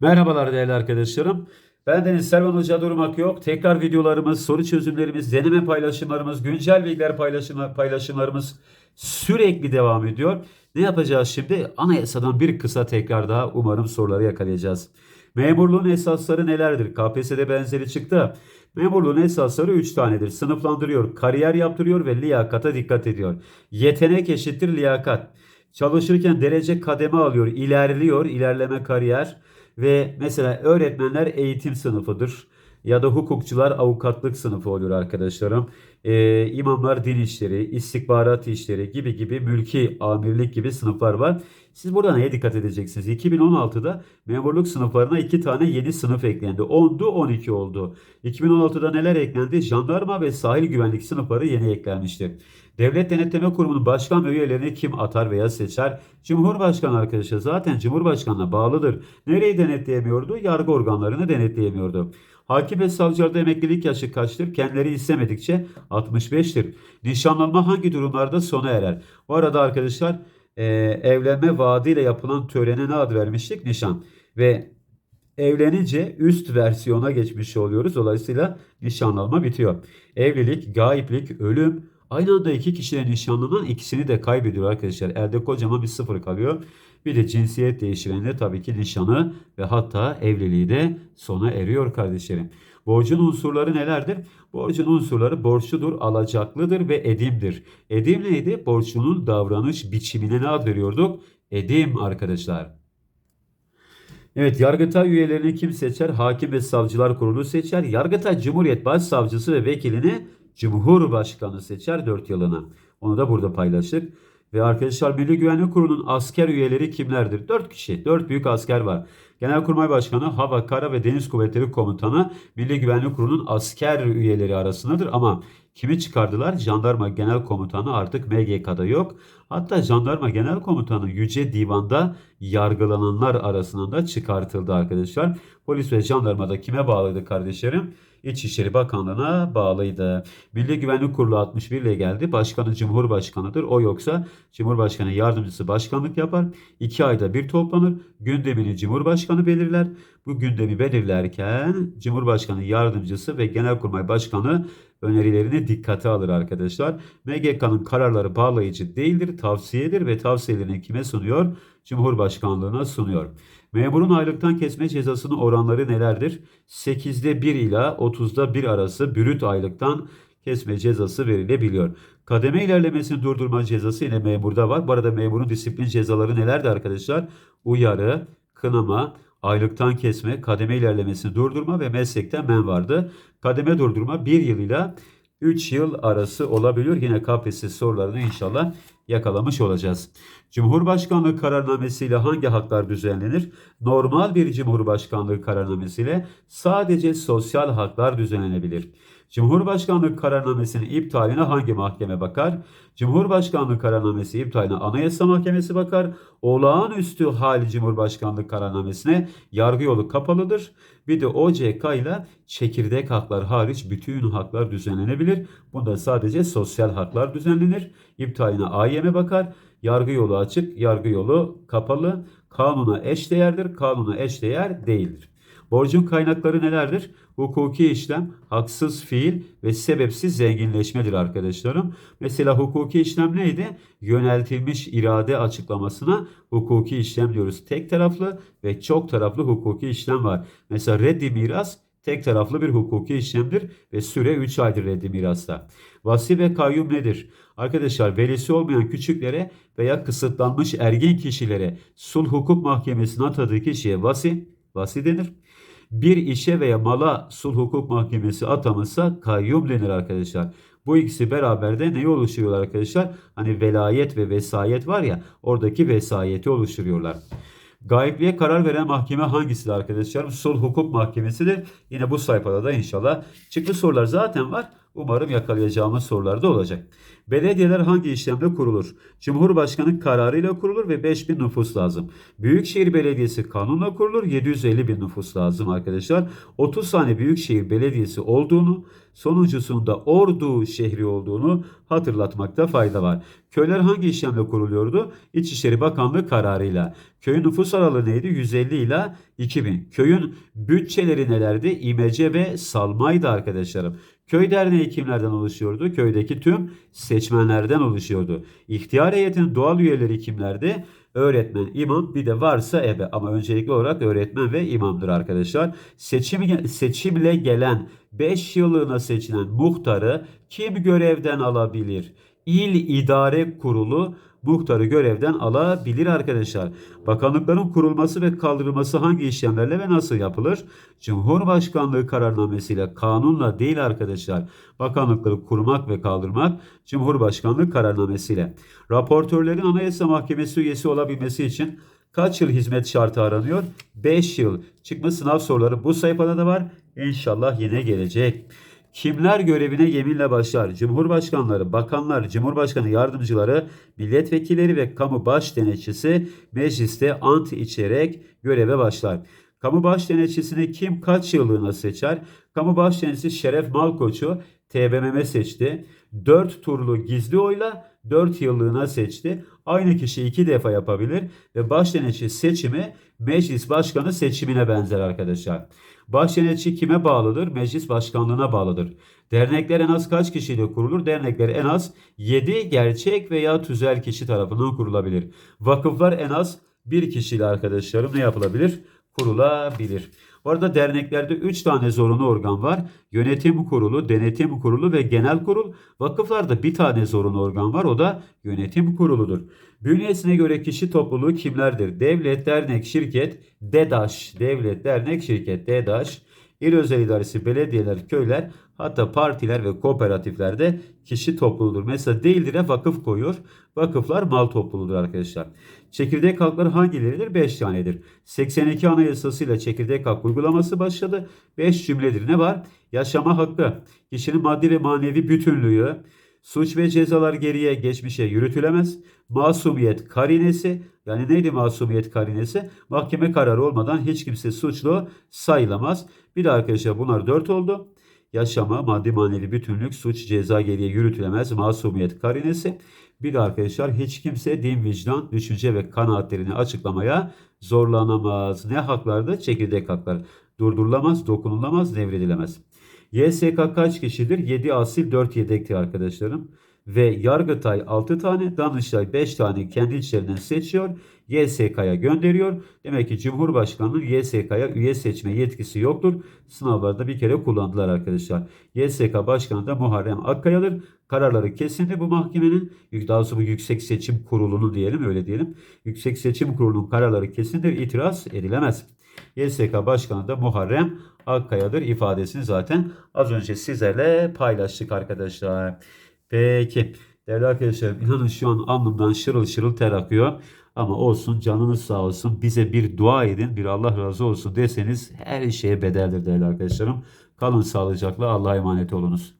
Merhabalar değerli arkadaşlarım. Ben Deniz Servan Hoca durmak yok. Tekrar videolarımız, soru çözümlerimiz, deneme paylaşımlarımız, güncel bilgiler paylaşımı, paylaşımlarımız sürekli devam ediyor. Ne yapacağız şimdi? Anayasadan bir kısa tekrar daha umarım soruları yakalayacağız. Memurluğun esasları nelerdir? KPSS'de benzeri çıktı. Memurluğun esasları 3 tanedir. Sınıflandırıyor, kariyer yaptırıyor ve liyakata dikkat ediyor. Yetenek eşittir liyakat. Çalışırken derece kademe alıyor, ilerliyor, ilerleme kariyer. Ve mesela öğretmenler eğitim sınıfıdır. Ya da hukukçular avukatlık sınıfı oluyor arkadaşlarım. Ee, imamlar din işleri, istihbarat işleri gibi gibi mülki amirlik gibi sınıflar var. Siz burada neye dikkat edeceksiniz? 2016'da memurluk sınıflarına iki tane yeni sınıf eklendi. 10'du 12 oldu. 2016'da neler eklendi? Jandarma ve sahil güvenlik sınıfları yeni eklenmişti. Devlet Denetleme Kurumu'nun başkan üyelerini kim atar veya seçer? Cumhurbaşkanı arkadaşlar zaten Cumhurbaşkanı'na bağlıdır. Nereyi denetleyemiyordu? Yargı organlarını denetleyemiyordu. Hakim ve savcılarda emeklilik yaşı kaçtır? Kendileri istemedikçe 65'tir. Nişanlanma hangi durumlarda sona erer? Bu arada arkadaşlar e, evlenme vaadiyle yapılan törene ne ad vermiştik? Nişan. Ve evlenince üst versiyona geçmiş oluyoruz. Dolayısıyla nişanlanma bitiyor. Evlilik, gaiplik, ölüm, Aynı anda iki kişiden nişanlanan ikisini de kaybediyor arkadaşlar. Elde kocaman bir sıfır kalıyor. Bir de cinsiyet değiştiğinde tabii ki nişanı ve hatta evliliği de sona eriyor kardeşlerim. Borcun unsurları nelerdir? Borcun unsurları borçludur, alacaklıdır ve edimdir. Edim neydi? Borçlunun davranış biçimine ne ad veriyorduk? Edim arkadaşlar. Evet, Yargıtay üyelerini kim seçer? Hakim ve Savcılar Kurulu seçer. Yargıtay Cumhuriyet Başsavcısı ve vekilini Cumhurbaşkanı seçer 4 yılına. Onu da burada paylaştık. Ve arkadaşlar Milli Güvenlik Kurulu'nun asker üyeleri kimlerdir? 4 kişi, 4 büyük asker var. Genelkurmay Başkanı, Hava, Kara ve Deniz Kuvvetleri Komutanı Milli Güvenlik Kurulu'nun asker üyeleri arasındadır. Ama kimi çıkardılar? Jandarma Genel Komutanı artık MGK'da yok. Hatta Jandarma Genel Komutanı Yüce Divan'da yargılananlar arasında da çıkartıldı arkadaşlar. Polis ve jandarmada kime bağlıydı kardeşlerim? İçişleri Bakanlığı'na bağlıydı. Milli Güvenlik Kurulu 61 ile geldi. Başkanı Cumhurbaşkanı'dır. O yoksa Cumhurbaşkanı yardımcısı başkanlık yapar. İki ayda bir toplanır. Gündemini Cumhurbaşkanı belirler. Bu gündemi belirlerken Cumhurbaşkanı yardımcısı ve Genelkurmay Başkanı önerilerini dikkate alır arkadaşlar. MGK'nın kararları bağlayıcı değildir, tavsiyedir ve tavsiyelerini kime sunuyor? Cumhurbaşkanlığına sunuyor. Memurun aylıktan kesme cezasının oranları nelerdir? 8'de 1 ila 30'da 1 arası bürüt aylıktan kesme cezası verilebiliyor. Kademe ilerlemesini durdurma cezası yine memurda var. Bu arada memurun disiplin cezaları nelerdi arkadaşlar? Uyarı, kınama, aylıktan kesme, kademe ilerlemesini durdurma ve meslekten men vardı. Kademe durdurma 1 yıl ile 3 yıl arası olabiliyor. Yine KPSS sorularını inşallah yakalamış olacağız. Cumhurbaşkanlığı kararnamesiyle hangi haklar düzenlenir? Normal bir Cumhurbaşkanlığı kararnamesiyle sadece sosyal haklar düzenlenebilir. Cumhurbaşkanlığı kararnamesinin iptaline hangi mahkeme bakar? Cumhurbaşkanlığı kararnamesi iptaline Anayasa Mahkemesi bakar. Olağanüstü hal Cumhurbaşkanlığı kararnamesine yargı yolu kapalıdır. Bir de OCK ile çekirdek haklar hariç bütün haklar düzenlenebilir. Bunda sadece sosyal haklar düzenlenir. İptaline AYM bakar. Yargı yolu açık, yargı yolu kapalı. Kanuna eş değerdir, kanuna eş değer değildir. Borcun kaynakları nelerdir? Hukuki işlem, haksız fiil ve sebepsiz zenginleşmedir arkadaşlarım. Mesela hukuki işlem neydi? Yöneltilmiş irade açıklamasına hukuki işlem diyoruz. Tek taraflı ve çok taraflı hukuki işlem var. Mesela reddi miras tek taraflı bir hukuki işlemdir ve süre 3 aydır reddi mirasta. Vasi ve kayyum nedir? Arkadaşlar velisi olmayan küçüklere veya kısıtlanmış ergen kişilere sulh hukuk mahkemesine atadığı kişiye vasi, vasi denir. Bir işe veya mala sulh hukuk mahkemesi atamışsa kayyum denir arkadaşlar. Bu ikisi beraber de neyi oluşturuyorlar arkadaşlar? Hani velayet ve vesayet var ya oradaki vesayeti oluşturuyorlar. Gaybliğe karar veren mahkeme hangisidir arkadaşlar? Sulh Hukuk Mahkemesi'dir. Yine bu sayfada da inşallah çıktı sorular zaten var. Umarım yakalayacağımız sorularda olacak. Belediyeler hangi işlemde kurulur? Cumhurbaşkanı kararıyla kurulur ve 5000 nüfus lazım. Büyükşehir Belediyesi kanunla kurulur. 750 bin nüfus lazım arkadaşlar. 30 tane Büyükşehir Belediyesi olduğunu, sonuncusunda Ordu şehri olduğunu hatırlatmakta fayda var. Köyler hangi işlemle kuruluyordu? İçişleri Bakanlığı kararıyla. Köyün nüfus aralığı neydi? 150 ile 2000. Köyün bütçeleri nelerdi? İmece ve salmaydı arkadaşlarım. Köy derneği kimlerden oluşuyordu? Köydeki tüm seçmenlerden oluşuyordu. İhtiyar heyetinin doğal üyeleri kimlerdi? Öğretmen, imam bir de varsa ebe ama öncelikli olarak öğretmen ve imamdır arkadaşlar. Seçim, seçimle gelen 5 yıllığına seçilen muhtarı kim görevden alabilir? İl İdare Kurulu muhtarı görevden alabilir arkadaşlar. Bakanlıkların kurulması ve kaldırılması hangi işlemlerle ve nasıl yapılır? Cumhurbaşkanlığı kararnamesiyle kanunla değil arkadaşlar. Bakanlıkları kurmak ve kaldırmak Cumhurbaşkanlığı kararnamesiyle. Raportörlerin Anayasa Mahkemesi üyesi olabilmesi için kaç yıl hizmet şartı aranıyor? 5 yıl. Çıkmış sınav soruları bu sayfada da var. İnşallah yine gelecek. Kimler görevine yeminle başlar? Cumhurbaşkanları, bakanlar, cumhurbaşkanı yardımcıları, milletvekilleri ve kamu baş denetçisi mecliste ant içerek göreve başlar. Kamu baş denetçisini kim kaç yıllığına seçer? Kamu baş denetçisi Şeref Malkoç'u TBMM seçti. 4 turlu gizli oyla 4 yıllığına seçti. Aynı kişi iki defa yapabilir ve baş denetçi seçimi meclis başkanı seçimine benzer arkadaşlar. Baş denetçi kime bağlıdır? Meclis başkanlığına bağlıdır. Dernekler en az kaç kişiyle kurulur? Dernekler en az 7 gerçek veya tüzel kişi tarafından kurulabilir. Vakıflar en az bir kişiyle arkadaşlarım ne yapılabilir? Kurulabilir. Bu arada derneklerde 3 tane zorunlu organ var. Yönetim kurulu, denetim kurulu ve genel kurul. Vakıflarda bir tane zorunlu organ var. O da yönetim kuruludur. Bünyesine göre kişi topluluğu kimlerdir? Devlet, dernek, şirket, DEDAŞ. Devlet, dernek, şirket, DEDAŞ. İl özel idaresi, belediyeler, köyler, hatta partiler ve kooperatiflerde kişi topluluğudur. Mesela değildire vakıf koyuyor. Vakıflar mal topluluğudur arkadaşlar. Çekirdek hakları hangileridir? 5 tanedir. 82 Anayasasıyla çekirdek hak uygulaması başladı. 5 cümledir. Ne var? Yaşama hakkı, kişinin maddi ve manevi bütünlüğü, suç ve cezalar geriye geçmişe yürütülemez. Masumiyet karinesi, yani neydi masumiyet karinesi? Mahkeme kararı olmadan hiç kimse suçlu sayılamaz. Bir de arkadaşlar bunlar 4 oldu. Yaşama, maddi manevi bütünlük, suç, ceza geriye yürütülemez, masumiyet karinesi. Bir de arkadaşlar hiç kimse din, vicdan, düşünce ve kanaatlerini açıklamaya zorlanamaz. Ne haklarda? Çekirdek haklar. Durdurulamaz, dokunulamaz, devredilemez. YSK kaç kişidir? 7 asil 4 yedektir arkadaşlarım. Ve Yargıtay 6 tane, Danıştay 5 tane kendi içlerinden seçiyor. YSK'ya gönderiyor. Demek ki Cumhurbaşkanı'nın YSK'ya üye seçme yetkisi yoktur. Sınavlarda bir kere kullandılar arkadaşlar. YSK Başkanı da Muharrem Akkaya'dır. Kararları kesindir bu mahkemenin. Daha doğrusu bu Yüksek Seçim Kurulu'nu diyelim öyle diyelim. Yüksek Seçim Kurulu'nun kararları kesindir. itiraz edilemez. YSK Başkanı da Muharrem Akkaya'dır ifadesini zaten az önce sizlerle paylaştık arkadaşlar. Peki değerli arkadaşlarım inanın şu an alnımdan şırıl şırıl ter akıyor. Ama olsun canınız sağ olsun bize bir dua edin bir Allah razı olsun deseniz her şeye bedeldir değerli arkadaşlarım. Kalın sağlıcakla Allah'a emanet olunuz.